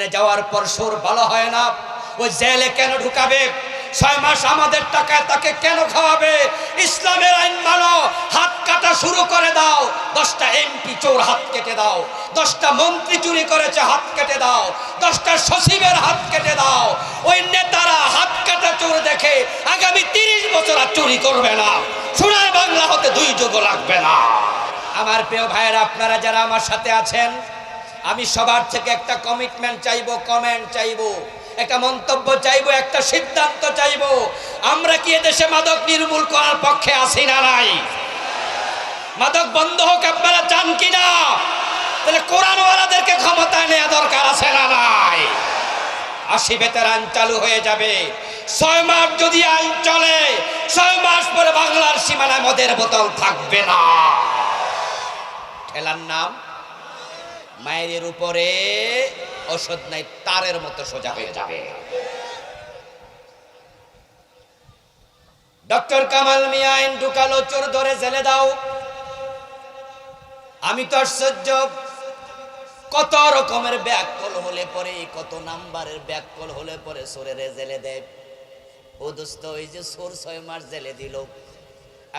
এখানে যাওয়ার পর সুর ভালো হয় না। ওই জেলে কেন ঢুকাবে? ছয় মাস আমাদের টাকায় তাকে কেন খাওয়াবে? ইসলামের আইন মানো, হাত কাটা শুরু করে দাও। দশটা এমপি চোর হাত কেটে দাও। দশটা মন্ত্রী চুরি করেছে, হাত কেটে দাও। দশটা সচিবের হাত কেটে দাও। ওই নেতারা হাত কাটা চোর দেখে আগামী তিরিশ বছর আর চুরি করবে না। সোনার বাংলা হতে দুই যুগ লাগবে না। আমার প্রিয় ভাইয়েরা, আপনারা যারা আমার সাথে আছেন আমি সবার থেকে একটা কমিটমেন্ট চাইব কমেন্ট চাইব, একটা মন্তব্য চাইব, একটা সিদ্ধান্ত চাইব। আমরা কি এদেশে মাদক নির্মূল করার পক্ষে আছি না নাই? মাদক বন্ধ হোক, আপনারা চান কি না তাহলে কোরআনওয়ালাদেরকে ক্ষমতায় নেওয়া দরকার আছে না নাই? আশি বেতের আইন চালু হয়ে যাবে। ছয় মাস যদি আইন চলে, ছয় মাস পরে বাংলার সীমানায় মদের বোতল থাকবে না। ঠেলার নাম মায়ের উপরে ওষুধ নাই, তারের মতো সোজা হয়ে যাবে। ডক্টর কামাল মিয়া, আইন ঢুকালো, চোর ধরে জেলে দাও। আমি তো আশ্চর্য, কত রকমের ব্যাককল হলে পরে, কত নাম্বারের ব্যাককল হলে পরে সোরের জেলে দেয়। ও দোস্ত, ওই যে সোর ছয় মাস জেলে দিল।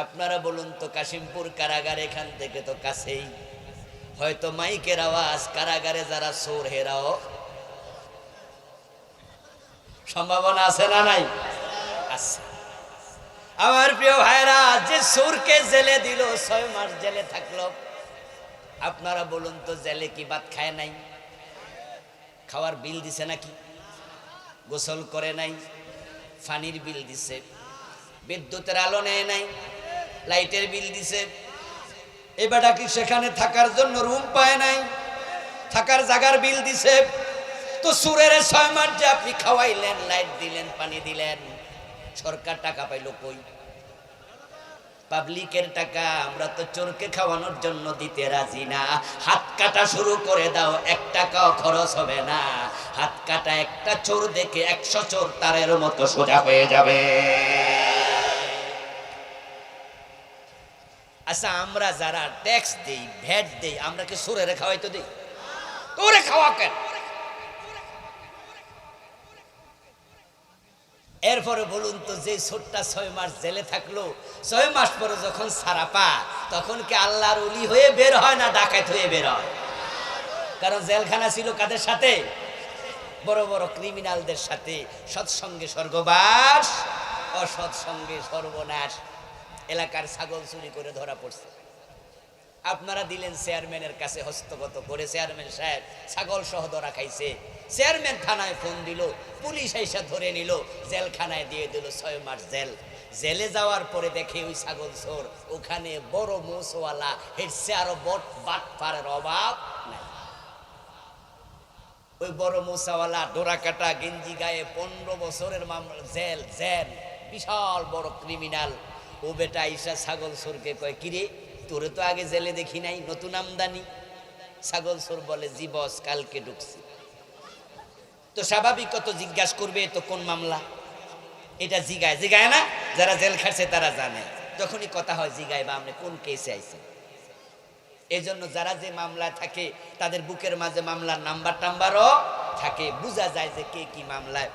আপনারা বলুন তো, কাশিমপুর কারাগার এখান থেকে তো কাছেই। হয়তো মাইকের আওয়াজ, কারাগারে যারা সোর হেরাও। সম্ভাবনা আছে না নাই? আছে। আমার প্রিয় ভাইরা, যে সুরকে জেলে দিল, ছয় মাস জেলে থাকল। আপনারা বলুন তো, জেলে কি ভাত খায় নাই? খাওয়ার বিল দিছে নাকি? গোসল করে নাই? ফানির বিল দিছে? বিদ্যুতের আলো নেয় নাই? লাইটের বিল দিছে? এবারটা কি সেখানে থাকার জন্য রুম পায় নাই, থাকার জায়গার বিল দিছে। তো সুরের ছয় মাস যে আপনি খাওয়াইলেন, লাইট দিলেন, পানি দিলেন, সরকার টাকা পাইলো কই? পাবলিকের টাকা, আমরা তো চোরকে খাওয়ানোর জন্য দিতে রাজি না। হাত কাটা শুরু করে দাও, এক টাকাও খরচ হবে না। হাত কাটা একটা চোর দেখে একশো চোর তারের মতো সোজা হয়ে যাবে। আচ্ছা আমরা যারা ট্যাক্স দেই ভ্যাট দেই, আমরা কি সুরের খাওয়াইতো দিই? তোরে খাওয়া কেন? এরপরে বলুন তো, যে ছোট্টা ছয় মাস জেলে থাকল, ছয় মাস পরে যখন সারা পা, তখন কি আল্লাহর উলি হয়ে বের হয় না ডাকাত হয়ে বের হয়? কারণ জেলখানা ছিল কাদের সাথে? বড় বড় ক্রিমিনালদের সাথে। সৎসঙ্গে স্বর্গবাস, অসৎসঙ্গে সর্বনাশ। এলাকার ছাগল চুরি করে ধরা পড়ছে। আপনারা দিলেন চেয়ারম্যানের কাছে হস্তগত করে চেয়ারম্যান সাহেব ছাগল সহ ধরা খাইছে। চেয়ারম্যান থানায় ফোন দিল, পুলিশ এসে ধরে নিল, জেলখানায় দিয়ে দিল ছয় মাস জেল। জেলে যাওয়ার পরে দেখে ওই ছাগল চোর, ওখানে বড় মোসওয়ালা হেডসে আরও বট বাট পারের অভাব নাই। ওই বড় মোসাওয়ালা ডোরা কাটা গেঞ্জি গায়ে পনেরো বছরের মামলা জেল জেল, বিশাল বড় ক্রিমিনাল। ও বেটা ঈশা ছাগল সোরকে কয়, কিরে, তোরে তো আগে জেলে দেখি নাই, নতুন আমদানি? ছাগল সোর বলে, জি বস, কালকে ঢুকছি। তো স্বাভাবিক কত জিজ্ঞাসা করবে তো কোন মামলা? এটা জিগায়। জিগায় না? যারা জেল খাটছে, তারা জানে। যখনই কথা হয়, জিগায় বা আপনি কোন কেসে আইছেন এই জন্য যারা যে মামলায় থাকে, তাদের বুকের মাঝে মামলার নাম্বার টাম্বারও থাকে। বোঝা যায় যে কে কি মামলায়।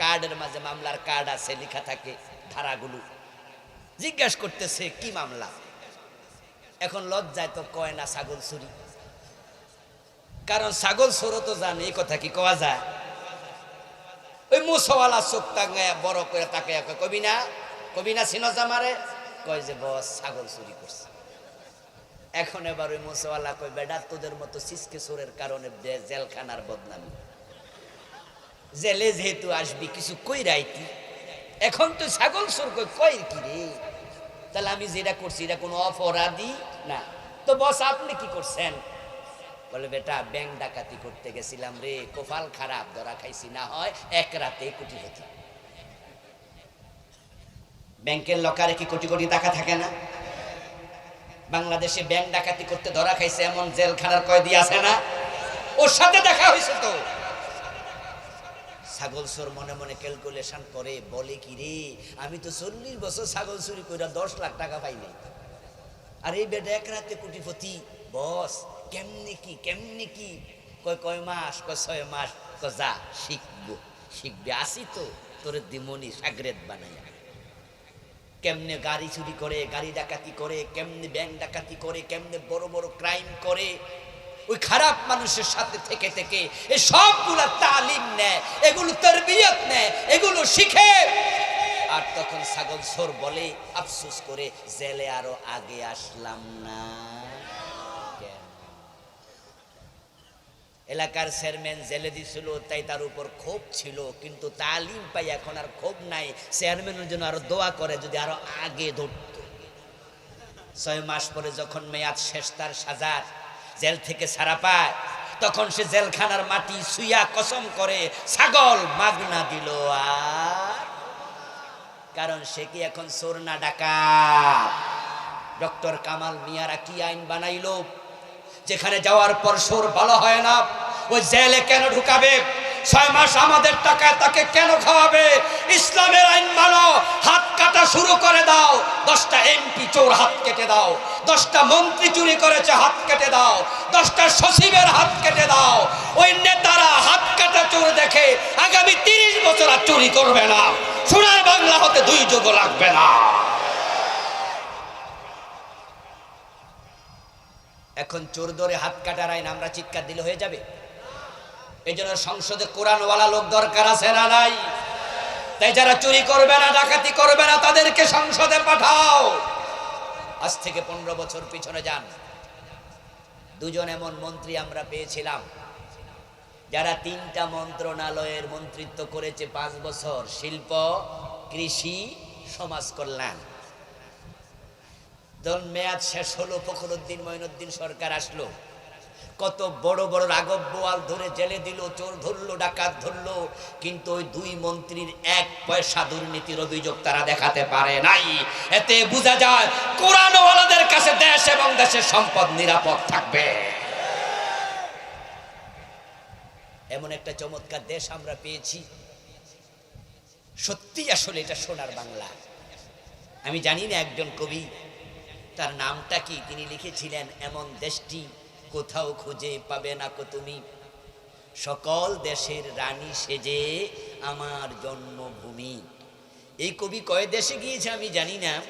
কার্ডের মাঝে মামলার কার্ড আছে, লেখা থাকে ধারাগুলো। জিজ্ঞাসা করতেছে, কি মামলা? এখন লজ্জায় তো কয় না ছাগল চুরি। কারণ ছাগল চোরও তো জানে, এই কথা কি কওয়া যায়? ওই মুসওয়ালা চোখ টাঙ্গায় বড় করে তাকে কবি না? কবি না সিনজা মারে? কয় যে, বস, ছাগল চুরি করছে। এখন এবার ওই মুসওয়ালা কই বেডা তোদের মতো সিসকে সোরের কারণে জেলখানার বদনামি। জেলে যেহেতু আসবি, কিছু কই রাইতি এখন তো ছাগল সোর কই কই কি রে? তাহলে আমি যেটা করছি, এটা কোনো অপরাধী না। তো বস, আপনি কি করছেন? বলে, বেটা, ব্যাংক ডাকাতি করতে গেছিলাম রে কোফাল খারাপ, ধরা খাইছি, না হয় এক রাতে কোটি হতি ব্যাংকের লকারে কি কোটি কোটি টাকা থাকে না? বাংলাদেশে ব্যাংক ডাকাতি করতে ধরা খাইছে এমন জেলখানার কয়েদি আছে না? ওর সাথে দেখা হয়েছে তো। ছাগল চোর মনে মনে ক্যালকুলেশন করে বলে কি রে আমি তো চল্লিশ বছর ছাগল চুরি করে দশ লাখ টাকা পাইনি আর এই বেটা এক রাতে কোটিপতি বস কেমনি কি কেমনি কি? কয় কয় মাস কয় ছয় মাস কয়, যা শিখব শিখবে আসি তো তোর দিমনি সাগরেদ বানাই কেমনে গাড়ি চুরি করে গাড়ি ডাকাতি করে কেমনে ব্যাংক ডাকাতি করে কেমনে বড় বড় ক্রাইম করে ওই খারাপ মানুষের সাথে থেকে থেকে এই সবগুলা তালিম নেয়, এগুলো তরবিয়ত নেয়, এগুলো শিখে। আর তখন ছাগল সোর বলে, আফসোস করে জেলে আরও আগে আসলাম না। এলাকার চেয়ারম্যান জেলে দিছিল, তাই তার উপর ক্ষোভ ছিল, কিন্তু তালিম পাই এখন আর ক্ষোভ নাই। চেয়ারম্যানের জন্য আরও দোয়া করে, যদি আরও আগে ধরত। ছয় মাস পরে যখন মেয়াদ শেষ, তার সাজার জেল থেকে ছাড়া পায়। তখন সে জেলখানার মাটি সুইয়া কসম করে ছাগল মাগনা দিল আর। কারণ সে কি এখন সোর না ডাকা ডক্টর কামাল মিয়ারা কি আইন বানাইলো? যেখানে যাওয়ার পর সোর ভালো হয় না, ওই জেলে কেন ঢুকাবে? ছয় মাস আমাদের টাকায় তাকে কেন খাওয়াবে? ইসলামের আইন মানো, হাত কাটা শুরু করে দাও। দশটা এমপি চোর হাত কেটে দাও। দশটা মন্ত্রী চুরি করেছে, হাত কেটে দাও। দশটা সচিবের হাত কেটে দাও। ওই নেতারা হাত কাটা চোর দেখে আগামী তিরিশ বছর আর চুরি করবে না। সোনার বাংলা হতে দুই যুগ লাগবে না। এখন চোর ধরে হাত কাটার আইন, আমরা চিৎকার দিলে হয়ে যাবে? এই জন্য সংসদে কোরআনওয়ালা লোক দরকার আছে না নাই? তাই যারা চুরি করবে না, ডাকাতি করবে না, তাদেরকে সংসদে পাঠাও। আজ থেকে পনেরো বছর পিছনে যান। দুজন এমন মন্ত্রী আমরা পেয়েছিলাম, যারা তিনটা মন্ত্রণালয়ের মন্ত্রিত্ব করেছে পাঁচ বছর, শিল্প, কৃষি, সমাজ কল্যাণ। মেয়াদ শেষ হলো, ফখরুদ্দিন মঈনুদ্দিন সরকার আসলো। কত বড় বড় রাঘব বোয়াল ধরে জেলে দিল, চোর ধরলো, ডাকাত ধরলো, কিন্তু ওই দুই মন্ত্রীর এক পয়সা দুর্নীতির অভিযোগ তারা দেখাতে পারে নাই। এতে বোঝা যায়, কোরআনওয়ালাদের কাছে দেশ এবং দেশের সম্পদ নিরাপদ থাকবে। এমন একটা চমৎকার দেশ আমরা পেয়েছি। সত্যি আসলে এটা সোনার বাংলা। আমি জানি না একজন কবি, তার নামটা কি, তিনি লিখেছিলেন, এমন দেশটি কোথাও খুঁজে পাবে না কো তুমি। সকল দেশের রানী সেজে আমার জন্মভূমি। এই কবি কয় দেশে গিয়েছে আমি জানি না।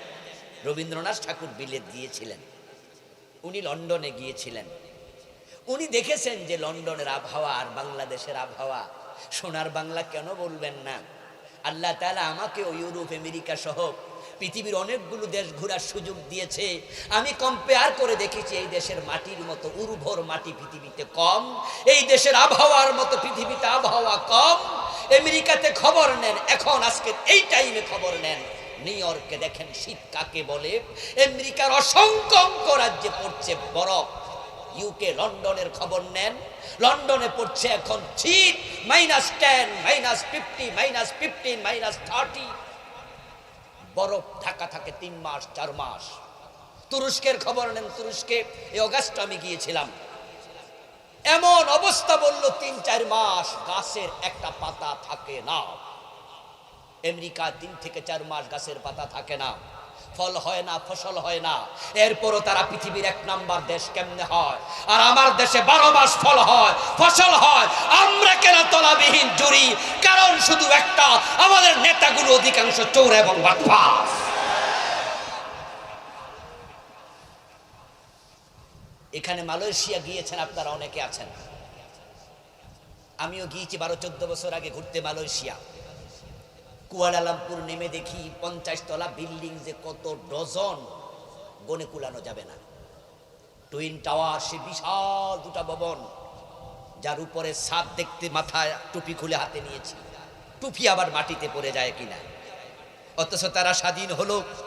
রবীন্দ্রনাথ ঠাকুর বিলেত গিয়েছিলেন। উনি লন্ডনে গিয়েছিলেন। উনি দেখেছেন যে লন্ডনের আবহাওয়া আর বাংলাদেশের আবহাওয়া। সোনার বাংলা কেন বলবেন না? আল্লাহ তাআলা আমাকে ইউরোপ, আমেরিকা সহ পৃথিবীর অনেকগুলো দেশ ঘোরার সুযোগ দিয়েছে। আমি কম্পেয়ার করে দেখেছি এই দেশের মাটির মতো, উর্বর মাটি পৃথিবীতে কম, এই দেশের আবহাওয়ার মতো পৃথিবীতে আবহাওয়া কম। আমেরিকাতে খবর নেন, এখন আজকে এই টাইমে খবর নেন। নিউ ইয়র্কে দেখেন শীত কাকে বলে? আমেরিকার অসংখ্য অঙ্ক রাজ্যে পড়ছে বরফ। ইউকে লন্ডনের খবর নেন। লন্ডনে পড়ছে এখন শীত minus ten minus fifty minus fifteen minus thirty বরফ ঢাকা থাকে তিন মাস, চার মাস। তুরস্কের খবর নেন তুরস্কে, এই অগাস্ট আমি গিয়েছিলাম। এমন অবস্থা বলল, তিন, চার মাস গাছের একটা পাতা থাকে না। আমেরিকা তিন থেকে চার মাস গাছের পাতা থাকে না। ফল হয় না, ফসল হয় না। এরপরও তারা পৃথিবীর এক নাম্বার দেশ কেমনে হয়? আর আমার দেশে বারো মাস ফল হয়, ফসল হয়। আমরা কেন তলাবিহীন, জুড়ি শুধু একটা, আমাদের নেতাগুলো অধিকাংশ চোর এবং বাটপাস এখানে মালয়েশিয়া গিয়েছেন, আপনারা অনেকে আছেন। আমিও গিয়েছি বারো, চোদ্দ বছর আগে ঘুরতে মালয়েশিয়া। কুয়ালালামপুর নেমে দেখি পঞ্চাশ তলা বিল্ডিং যে কত ডজন, গনে কুলানো যাবে না। টুইন টাওয়ার, সে বিশাল দুটা ভবন, যার উপরে ছাদ দেখতে মাথায় টুপি খুলে হাতে নিয়েছি। টুপি আবার মাটিতে পড়ে যায় কিনা? অথচ তারা স্বাধীন হলো